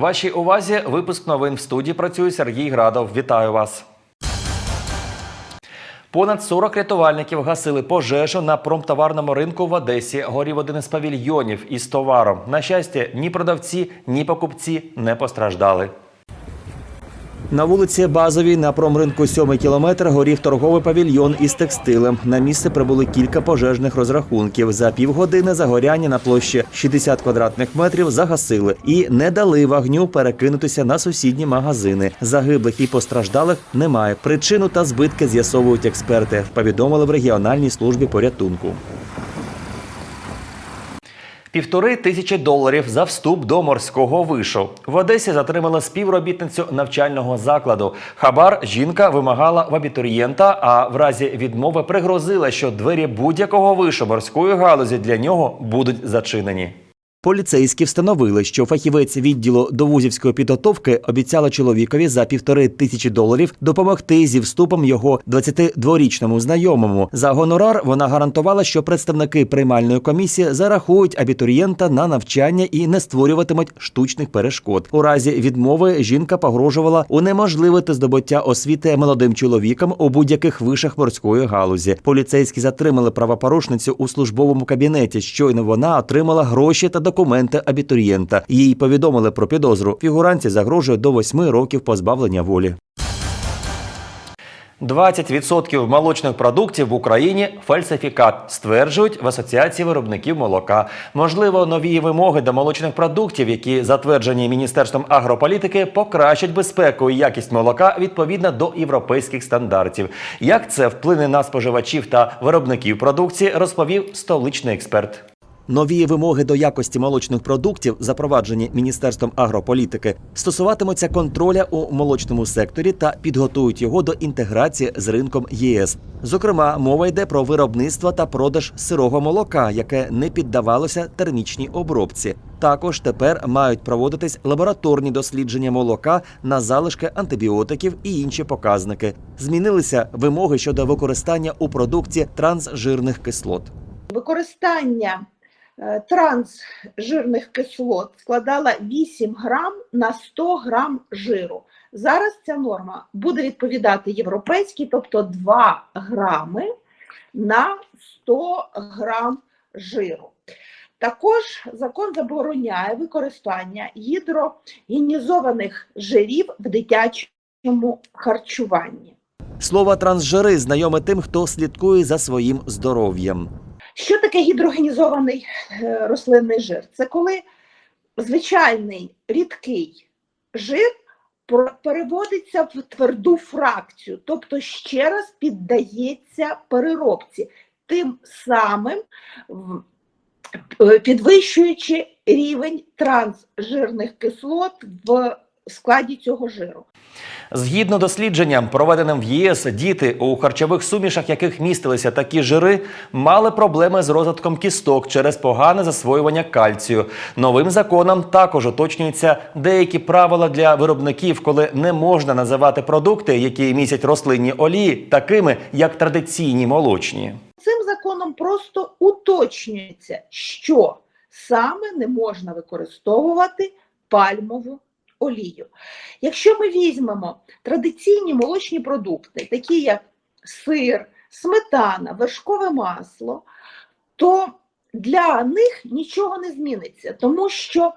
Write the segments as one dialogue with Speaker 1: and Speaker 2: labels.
Speaker 1: Вашій увазі випуск новин в студії працює Сергій Градов. Вітаю вас. Понад 40 рятувальників гасили пожежу на промтоварному ринку в Одесі. Горів один із павільйонів із товаром. На щастя, ні продавці, ні покупці не постраждали. На вулиці Базовій на промринку 7 кілометр горів торговий павільйон із текстилем. На місце прибули кілька пожежних розрахунків. За півгодини загоряння на площі 60 квадратних метрів загасили і не дали вогню перекинутися на сусідні магазини. Загиблих і постраждалих немає. Причину та збитки з'ясовують експерти. Повідомили в регіональній службі порятунку. Півтори тисячі доларів за вступ до морського вишу. В Одесі затримали співробітницю навчального закладу. Хабар жінка вимагала в абітурієнта, а в разі відмови пригрозила, що двері будь-якого вишу морської галузі для нього будуть зачинені. Поліцейські встановили, що фахівець відділу довузівської підготовки обіцяла чоловікові за півтори тисячі доларів допомогти зі вступом його 22-річному знайомому. За гонорар вона гарантувала, що представники приймальної комісії зарахують абітурієнта на навчання і не створюватимуть штучних перешкод. У разі відмови жінка погрожувала унеможливити здобуття освіти молодим чоловікам у будь-яких вишах морської галузі. Поліцейські затримали правопорушницю у службовому кабінеті. Щойно вона отримала гроші та документи абітурієнта. Їй повідомили про підозру. Фігуранці загрожує до восьми років позбавлення волі. 20% молочних продуктів в Україні фальсифікат, стверджують в Асоціації виробників молока. Можливо, нові вимоги до молочних продуктів, які затверджені Міністерством агрополітики, покращать безпеку і якість молока відповідно до європейських стандартів. Як це вплине на споживачів та виробників продукції, розповів столичний експерт. Нові вимоги до якості молочних продуктів, запроваджені Міністерством агрополітики, стосуватимуться контроля у молочному секторі та підготують його до інтеграції з ринком ЄС. Зокрема, мова йде про виробництво та продаж сирого молока, яке не піддавалося термічній обробці. Також тепер мають проводитись лабораторні дослідження молока на залишки антибіотиків і інші показники. Змінилися вимоги щодо використання у продукті трансжирних кислот.
Speaker 2: Використання е, трансжирних кислот складала 8 грам на 100 грам жиру. Зараз ця норма буде відповідати європейській, тобто 2 грами на 100 грам жиру. Також закон забороняє використання гідрогенізованих жирів в дитячому харчуванні.
Speaker 1: Слово трансжири знайоме тим, хто слідкує за своїм здоров'ям.
Speaker 2: Що таке гідрогенізований е, рослинний жир? Це коли звичайний рідкий жир переводиться в тверду фракцію, тобто ще раз піддається переробці, тим самим е, підвищуючи рівень трансжирних кислот в складі цього жиру.
Speaker 1: Згідно дослідженням, проведеним в ЄС, діти, у харчових сумішах яких містилися такі жири, мали проблеми з розвитком кісток через погане засвоювання кальцію. Новим законом також уточнюються деякі правила для виробників, коли не можна називати продукти, які містять рослинні олії, такими як традиційні молочні.
Speaker 2: Цим законом просто уточнюється, що саме не можна використовувати пальмову олію. Якщо ми візьмемо традиційні молочні продукти, такі як сир, сметана, вершкове масло, то для них нічого не зміниться, тому що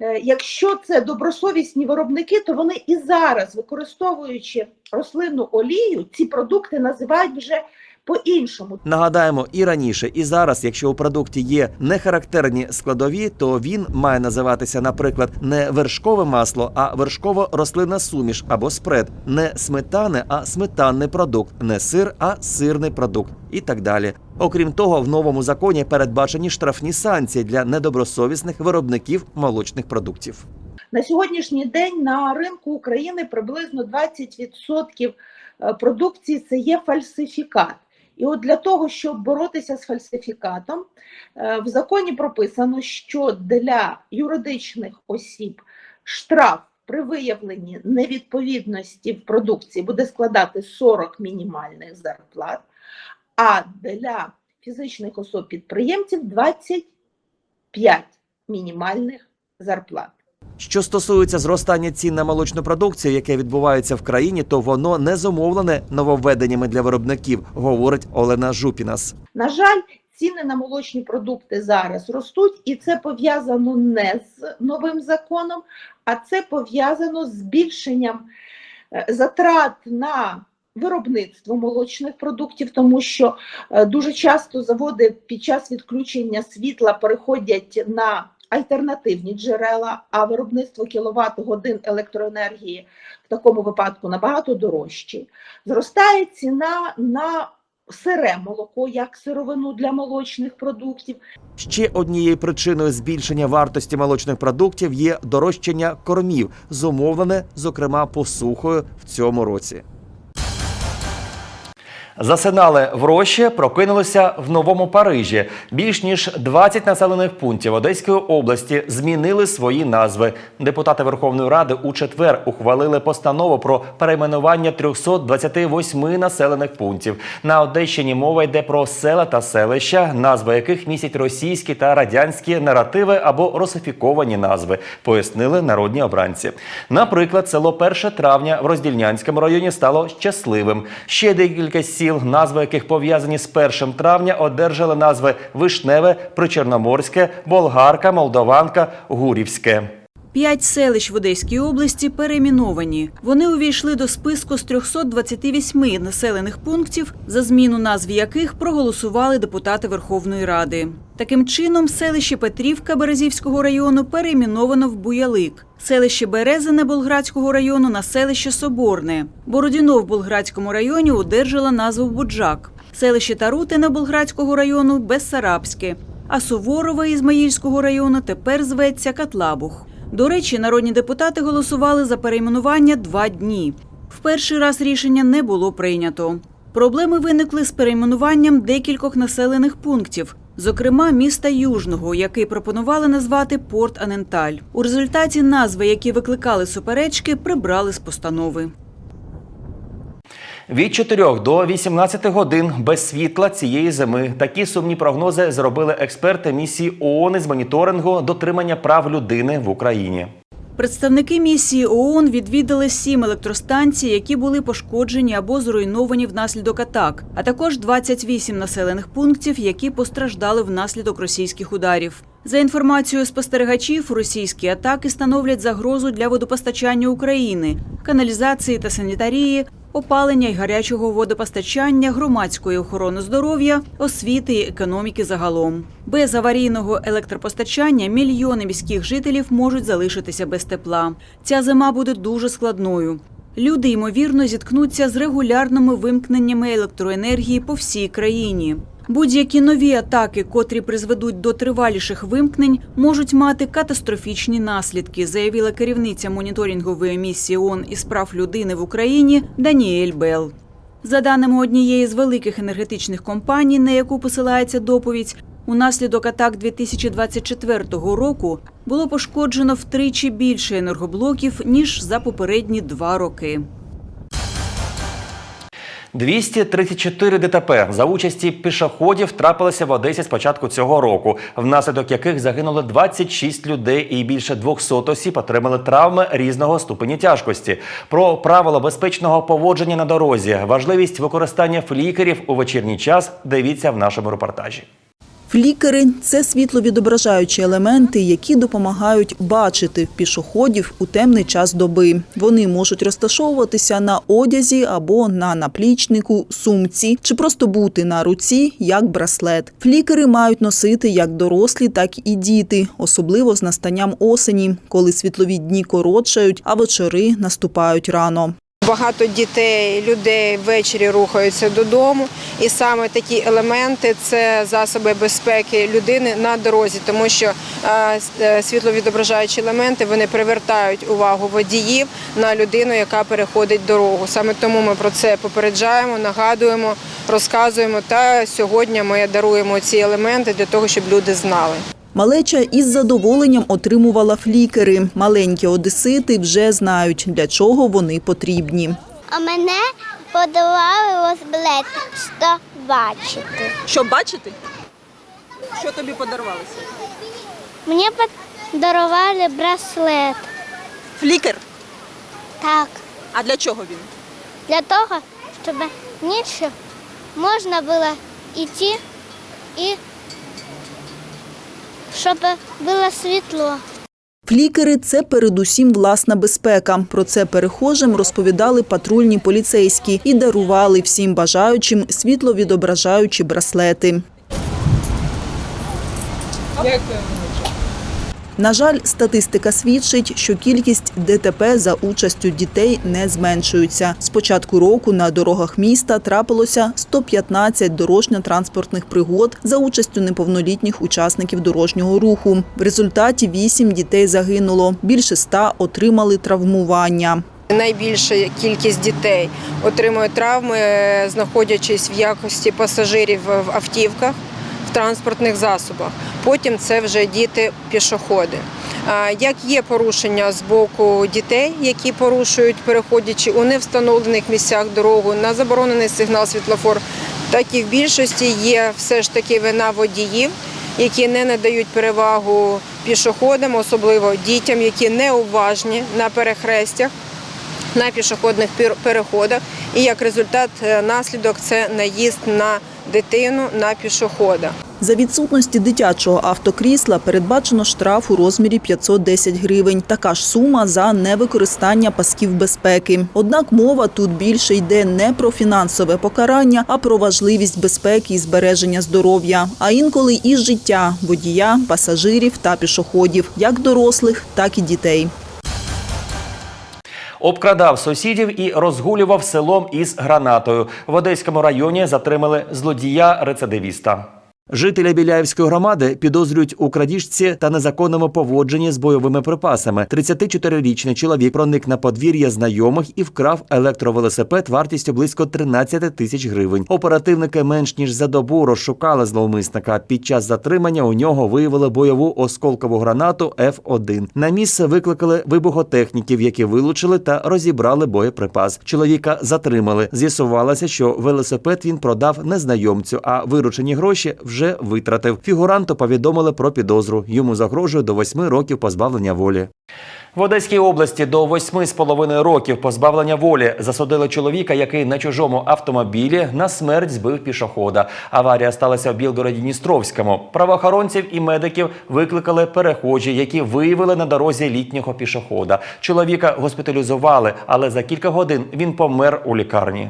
Speaker 2: е, якщо це добросовісні виробники, то вони і зараз, використовуючи рослинну олію, ці продукти називають вже по-іншому.
Speaker 1: Нагадаємо, і раніше, і зараз, якщо у продукті є нехарактерні складові, то він має називатися, наприклад, не вершкове масло, а вершково-рослинна суміш або спред, не сметани, а сметанний продукт, не сир, а сирний продукт і так далі. Окрім того, в новому законі передбачені штрафні санкції для недобросовісних виробників молочних продуктів.
Speaker 2: На сьогоднішній день на ринку України приблизно 20% е, продукції це є фальсифікат. І от для того, щоб боротися з фальсифікатом, е, в законі прописано, що для юридичних осіб штраф при виявленні невідповідності в продукції буде складати 40 мінімальних зарплат, а для фізичних особ підприємців 25 мінімальних зарплат.
Speaker 1: Що стосується зростання цін на молочну продукцію, яке відбувається в країні, то воно не зумовлене нововведеннями для виробників, говорить Олена Жупінас.
Speaker 2: На жаль, ціни на молочні продукти зараз ростуть, і це пов'язано не з новим законом, а це пов'язано з збільшенням е, затрат на виробництво молочних продуктів, тому що е, дуже часто заводи під час відключення світла переходять на альтернативні джерела, а виробництво кіловат годин електроенергії в такому випадку набагато дорожче. Зростає ціна на сире молоко як сировину для молочних продуктів.
Speaker 1: Ще однією причиною збільшення вартості молочних продуктів є дорожчання кормів, зумовлене, зокрема, посухою в цьому році. Засинали в Рощі, прокинулися в новому Парижі. Більш ніж 20 населених пунктів Одеської області змінили свої назви. Депутати Верховної Ради у четвер ухвалили постанову про перейменування 328 населених пунктів. На Одещині мова йде про села та селища, назви яких містять російські та радянські наративи або русифіковані назви, пояснили народні обранці. Наприклад, село 1 травня в Роздільнянському районі стало щасливим. Ще декілька сіл, назви яких пов'язані з 1 травня, одержали назви Вишневе, Причорноморське, Болгарка, Молдованка, Гурівське.
Speaker 3: П'ять селищ в Одеській області перейменовані. Вони увійшли до списку з 328 населених пунктів, за зміну назв яких проголосували депутати Верховної Ради. Таким чином, селище Петрівка Березівського району перейменовано в Буялик. Селище Березине Болградського району на селище Соборне. Бородіно в Болградському районі одержала назву Буджак. Селище Тарутине Болградського району Бессарабське. А Суворова Ізмаїльського району тепер зветься Катлабух. До речі, народні депутати голосували за перейменування два дні. В перший раз рішення не було прийнято. Проблеми виникли з перейменуванням декількох населених пунктів, зокрема міста Южного, який пропонували назвати Порт Аненталь. У результаті назви, які викликали суперечки, прибрали з постанови.
Speaker 1: Від 4 до 18 годин без світла цієї зими. Такі сумні прогнози зробили експерти місії ООН із моніторингу дотримання прав людини в Україні.
Speaker 3: Представники місії ООН відвідали сім електростанцій, які були пошкоджені або зруйновані внаслідок атак, а також 28 населених пунктів, які постраждали внаслідок російських ударів. За інформацією спостерігачів, російські атаки становлять загрозу для водопостачання України, каналізації та санітарії, опалення й гарячого водопостачання, громадської охорони здоров'я, освіти і економіки загалом. Без аварійного електропостачання мільйони міських жителів можуть залишитися без тепла. Ця зима буде дуже складною. Люди ймовірно зіткнуться з регулярними вимкненнями електроенергії по всій країні. Будь-які нові атаки, котрі призведуть до триваліших вимкнень, можуть мати катастрофічні наслідки, заявила керівниця моніторингової місії ООН із прав людини в Україні Даніель Бел. За даними однієї з великих енергетичних компаній, на яку посилається доповідь, унаслідок атак 2024 року було пошкоджено втричі більше енергоблоків ніж за попередні два роки.
Speaker 1: 234 ДТП за участі пішоходів трапилися в Одесі з початку цього року, внаслідок яких загинуло 26 людей і більше 200 осіб отримали травми різного ступені тяжкості. Про правила безпечного поводження на дорозі, важливість використання флікерів у вечірній час. Дивіться в нашому репортажі.
Speaker 4: Флікери – це світловідображаючі елементи, які допомагають бачити пішоходів у темний час доби. Вони можуть розташовуватися на одязі або на наплічнику, сумці чи просто бути на руці як браслет. Флікери мають носити як дорослі, так і діти, особливо з настанням осені, коли світлові дні коротшають, а вечори наступають рано.
Speaker 5: Багато дітей, людей ввечері рухаються додому, і саме такі елементи це засоби безпеки людини на дорозі, тому що е, е, світловідображаючі елементи вони привертають увагу водіїв на людину, яка переходить дорогу. Саме тому ми про це попереджаємо, нагадуємо, розказуємо. Та сьогодні ми даруємо ці елементи для того, щоб люди знали.
Speaker 4: Малеча із задоволенням отримувала флікери. Маленькі одесити вже знають, для чого вони потрібні.
Speaker 6: А мене подарували розблет, що бачити.
Speaker 7: Що бачити? Що тобі подарувалося?
Speaker 6: Мені дарували браслет.
Speaker 7: Флікер.
Speaker 6: Так,
Speaker 7: А для чого він?
Speaker 6: для того, щоб нічого можна було йти і щоб було світло.
Speaker 4: Флікери це передусім власна безпека. Про це перехожим розповідали патрульні поліцейські і дарували всім бажаючим світловідображаючі браслети. На жаль, статистика свідчить, що кількість ДТП за участю дітей не зменшується. З початку року на дорогах міста трапилося 115 дорожньо-транспортних пригод за участю неповнолітніх учасників дорожнього руху. В результаті 8 дітей загинуло, більше 100 отримали травмування.
Speaker 5: Найбільша кількість дітей отримує травми, е, знаходячись в якості пасажирів в автівках, в транспортних засобах. Потім це вже діти пішоходи. А, Як є порушення з боку дітей, які порушують, переходячи у невстановлених місцях дорогу на заборонений сигнал світлофор, так і в більшості є все ж таки вина водіїв, які не надають перевагу пішоходам, особливо дітям, які неуважні на перехрестях на пішохідних переходах. І як результат, е, наслідок це наїзд на дитину на пішохода.
Speaker 4: За відсутності дитячого автокрісла передбачено штраф у розмірі 510 гривень. Така ж сума за невикористання пасків безпеки. Однак мова тут більше йде не про фінансове покарання, а про важливість безпеки і збереження здоров'я, а інколи і життя водія, пасажирів та пішоходів, як дорослих, так і дітей.
Speaker 1: Обкрадав сусідів і розгулював селом із гранатою. В Одеському районі затримали злодія-рецидивіста. Жителя Біляївської громади підозрюють у крадіжці та незаконному поводженні з бойовими припасами. 34-річний чоловік проник на подвір'я знайомих і вкрав електровелосипед вартістю близько 13 тисяч гривень. Оперативники менш ніж за добу розшукали зловмисника. Під час затримання у нього виявили бойову осколкову гранату F1. На місце викликали вибухотехніків, які вилучили та розібрали боєприпас. Чоловіка затримали. З'ясувалося, що велосипед він продав незнайомцю, а виручені гроші вже витратив. Фігуранту повідомили про підозру. Йому загрожує до восьми років позбавлення волі. В Одеській області до восьми з половиною років позбавлення волі засудили чоловіка, який на чужому автомобілі на смерть збив пішохода. Аварія сталася в Білгороді Дністровському. Правоохоронців і медиків викликали перехожі, які виявили на дорозі літнього пішохода. Чоловіка госпіталізували, але за кілька годин він помер у лікарні.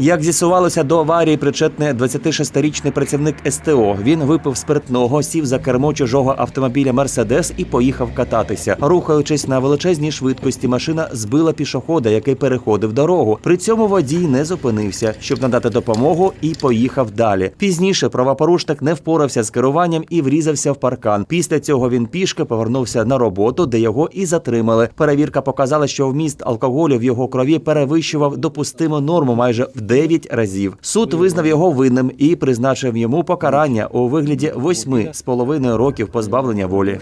Speaker 1: Як з'ясувалося до аварії, причетний 26-річний працівник СТО. Він випив спиртного, сів за кермо чужого автомобіля Мерседес і поїхав кататися. Рухаючись на величезній швидкості, машина збила пішохода, який переходив дорогу. При цьому водій не зупинився, щоб надати допомогу, і поїхав далі. Пізніше правопорушник не впорався з керуванням і врізався в паркан. Після цього він пішки повернувся на роботу, де його і затримали. Перевірка показала, що вміст алкоголю в його крові перевищував допустиму норму майже в 9 разів. Суд визнав його винним і призначив йому покарання у вигляді восьми з половиною років позбавлення волі.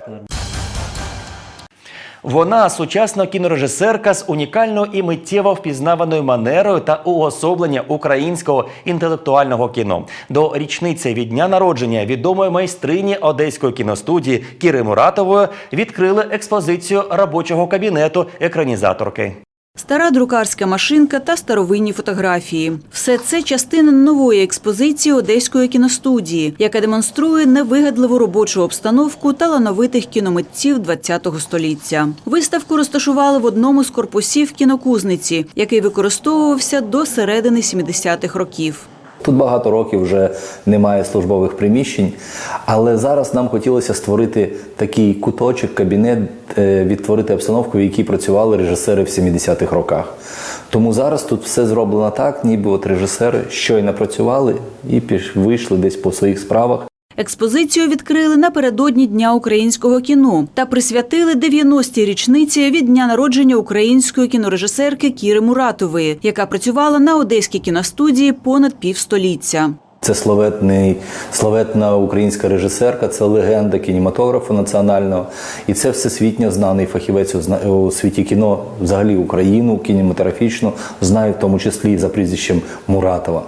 Speaker 1: Вона сучасна кінорежисерка з унікальною і миттєво впізнаваною манерою та уособлення українського інтелектуального кіно. До річниці від дня народження відомої майстрині одеської кіностудії Кіри Муратової відкрили експозицію робочого кабінету екранізаторки.
Speaker 3: Стара друкарська машинка та старовинні фотографії все це частина нової експозиції одеської кіностудії, яка демонструє невигадливу робочу обстановку талановитих кіномитців ХХ століття. Виставку розташували в одному з корпусів кінокузниці, який використовувався до середини 70-х років.
Speaker 8: Тут багато років вже немає службових приміщень, але зараз нам хотілося створити такий куточок, кабінет, е, відтворити обстановку, в якій працювали режисери в 70-х роках. Тому зараз тут все зроблено так, ніби от режисери щойно працювали і пішли десь по своїх справах.
Speaker 3: Експозицію відкрили напередодні Дня українського кіно та присвятили 90-й річниці від дня народження української кінорежисерки Кіри Муратової, яка працювала на одеській кіностудії понад півстоліття.
Speaker 8: Це славетний, славетна українська режисерка, це легенда кінематографу національного. І це всесвітньо знаний фахівець у, світі кіно, взагалі Україну, кінематографічну, знає в тому числі за прізвищем Муратова.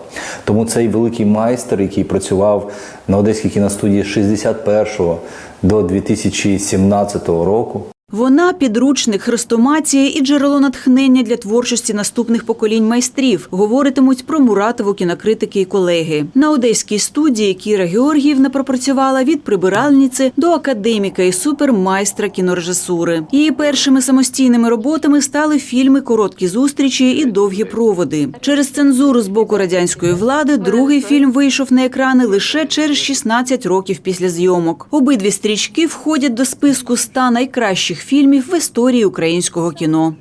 Speaker 8: Тому цей великий майстер, який працював на Одеській кіностудії з 61 до 2017 року.
Speaker 3: Вона підручник, хрестоматія і джерело натхнення для творчості наступних поколінь майстрів. Говоритимуть про Муратову кінокритики і колеги. На одеській студії Кіра Георгіївна пропрацювала від прибиральниці до академіка і супермайстра кінорежисури. Її першими самостійними роботами стали фільми Короткі зустрічі і довгі проводи. Через цензуру з боку радянської влади другий фільм вийшов на екрани лише через 16 років після зйомок. Обидві стрічки входять до списку 100 найкращих фільмів в історії українського кіно.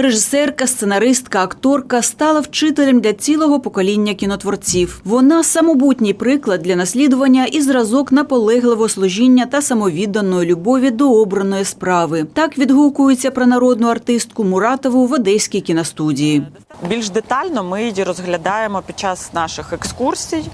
Speaker 3: Режисерка, сценаристка, акторка стала вчителем для цілого покоління кінотворців. Вона самобутній приклад для наслідування і зразок наполегливого служіння та самовідданої любові до обраної справи. Так відгукується про народну артистку Муратову в одеській кіностудії.
Speaker 9: Більш детально ми її розглядаємо під час наших екскурсій.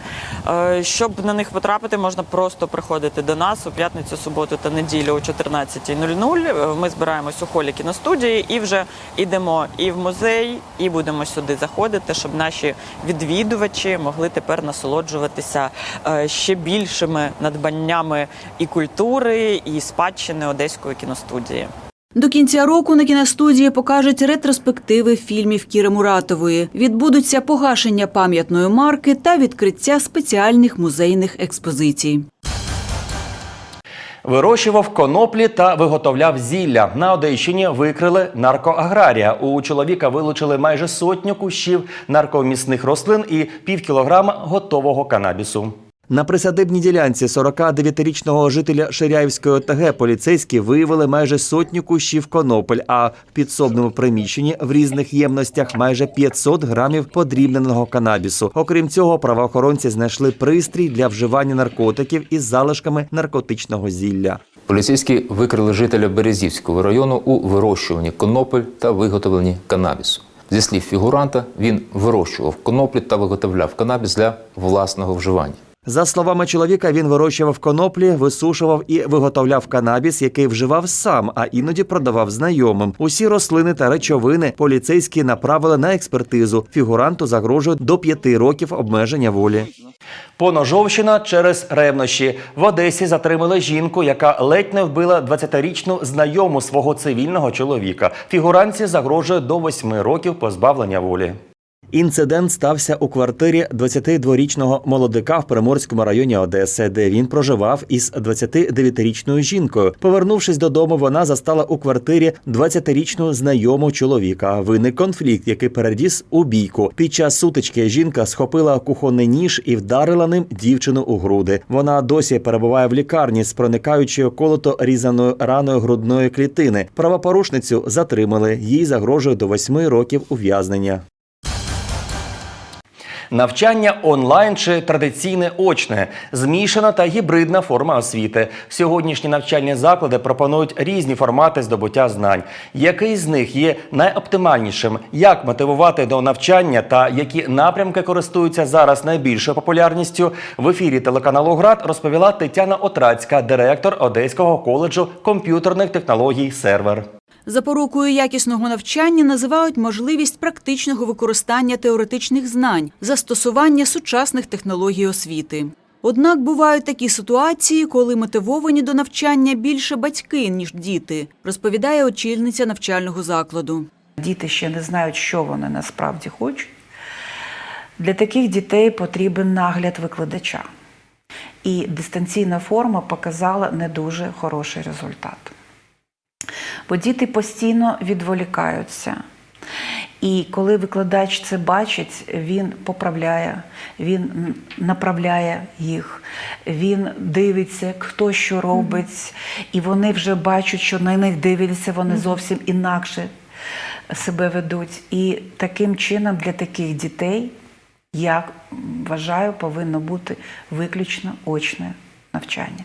Speaker 9: Е, Щоб на них потрапити, можна просто приходити до нас у п'ятницю, суботу та неділю о 14.00. Е, Ми збираємось у холі кіностудії і вже йдемо і в музей, і будемо сюди заходити, щоб наші відвідувачі могли тепер насолоджуватися е, ще більшими надбаннями і культури, і спадщини одеської кіностудії.
Speaker 3: До кінця року на кіностудії покажуть ретроспективи фільмів Кіри Муратової. Відбудуться погашення пам'ятної марки та відкриття спеціальних музейних експозицій.
Speaker 1: Вирощував коноплі та виготовляв зілля. На Одещині викрили наркоаграрія. У чоловіка вилучили майже сотню кущів наркомісних рослин і пів кілограма готового канабісу. На присадибній ділянці 49-річного жителя Ширяївської ОТГ поліцейські виявили майже сотню кущів конопель, а в підсобному приміщенні в різних ємностях майже 500 грамів подрібненого канабісу. Окрім цього, правоохоронці знайшли пристрій для вживання наркотиків із залишками наркотичного зілля.
Speaker 10: Поліцейські викрили жителя Березівського району у вирощуванні конопель та виготовленні канабісу. Зі слів фігуранта, він вирощував коноплі та виготовляв канабіс для власного вживання.
Speaker 1: За словами чоловіка, він вирощував коноплі, висушував і виготовляв канабіс, який вживав сам, а іноді продавав знайомим. Усі рослини та речовини поліцейські направили на експертизу. Фігуранту загрожує до п'яти років обмеження волі. Поножовщина через ревнощі в Одесі затримали жінку, яка ледь не вбила 20-річну знайому свого цивільного чоловіка. Фігуранці загрожує до 8 років позбавлення волі. Інцидент стався у квартирі 22-річного молодика в Приморському районі Одеси, де він проживав із 29-річною жінкою. Повернувшись додому, вона застала у квартирі 20-річну знайому чоловіка. Виник конфлікт, який переріс у бійку. Під час сутички жінка схопила кухонний ніж і вдарила ним дівчину у груди. Вона досі перебуває в лікарні з проникаючою колото різаною раною грудної клітини. Правопорушницю затримали. Їй загрожує до 8 років ув'язнення. Навчання онлайн чи традиційне очне, змішана та гібридна форма освіти. Сьогоднішні навчальні заклади пропонують різні формати здобуття знань. Який з них є найоптимальнішим? Як мотивувати до навчання та які напрямки користуються зараз найбільшою популярністю? В ефірі телеканалу ГРАД розповіла Тетяна Отрацька, директор Одеського коледжу комп'ютерних технологій Сервер.
Speaker 3: Запорукою якісного навчання називають можливість практичного використання теоретичних знань, застосування сучасних технологій освіти. Однак бувають такі ситуації, коли мотивовані до навчання більше батьки, ніж діти, розповідає очільниця навчального закладу.
Speaker 11: Діти ще не знають, що вони насправді хочуть. Для таких дітей потрібен нагляд викладача. І дистанційна форма показала не дуже хороший результат. Бо діти постійно відволікаються. І коли викладач це бачить, він поправляє, він направляє їх, він дивиться, хто що робить, і вони вже бачать, що на них дивляться, вони зовсім інакше себе ведуть. І таким чином для таких дітей, я вважаю, повинно бути виключно очне навчання.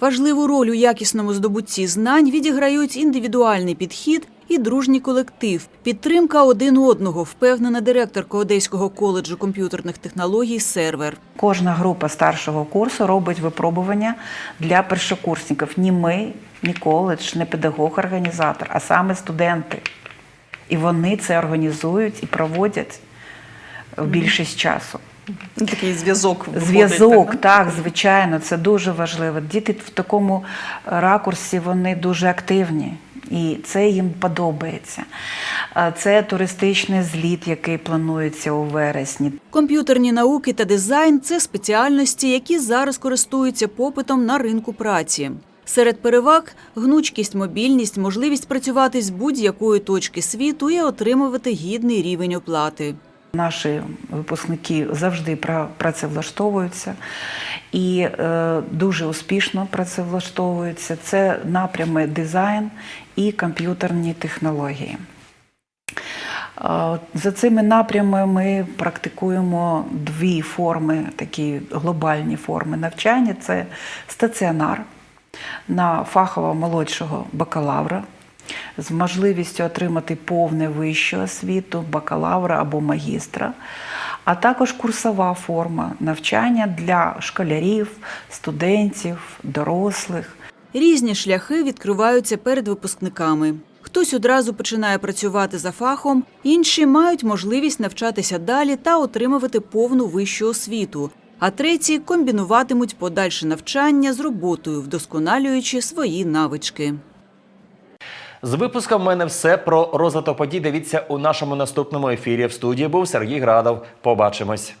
Speaker 3: Важливу роль у якісному здобутті знань відіграють індивідуальний підхід і дружній колектив, підтримка один одного, впевнена директорка Одеського коледжу комп'ютерних технологій Сервер.
Speaker 11: Кожна група старшого курсу робить випробування для першокурсників. Ні ми, ні коледж, не педагог-організатор, а саме студенти. І вони це організують і проводять в більшість часу.
Speaker 7: Ну, Такий зв'язок. виходить,
Speaker 11: Зв'язок,
Speaker 7: так?
Speaker 11: так, звичайно, це дуже важливо. Діти в такому ракурсі вони дуже активні. І це їм подобається. Це туристичний зліт, який планується у вересні.
Speaker 3: Комп'ютерні науки та дизайн це спеціальності, які зараз користуються попитом на ринку праці. Серед переваг гнучкість, мобільність, можливість працювати з будь-якої точки світу і отримувати гідний рівень оплати.
Speaker 11: Наші випускники завжди пра- працевлаштовуються і е, дуже успішно працевлаштовуються. Це напрями дизайн і комп'ютерні технології. За цими напрямами ми практикуємо дві форми, такі глобальні форми навчання. Це стаціонар на фахово молодшого бакалавра з можливістю отримати повне вищу освіту, бакалавра або магістра, а також курсова форма навчання для школярів, студентів, дорослих.
Speaker 3: Різні шляхи відкриваються перед випускниками. Хтось одразу починає працювати за фахом, інші мають можливість навчатися далі та отримувати повну вищу освіту. А треті комбінуватимуть подальше навчання з роботою, вдосконалюючи свої навички.
Speaker 1: З випуском в мене все про розвиток подій. Дивіться у нашому наступному ефірі. В студії був Сергій Градов. Побачимось.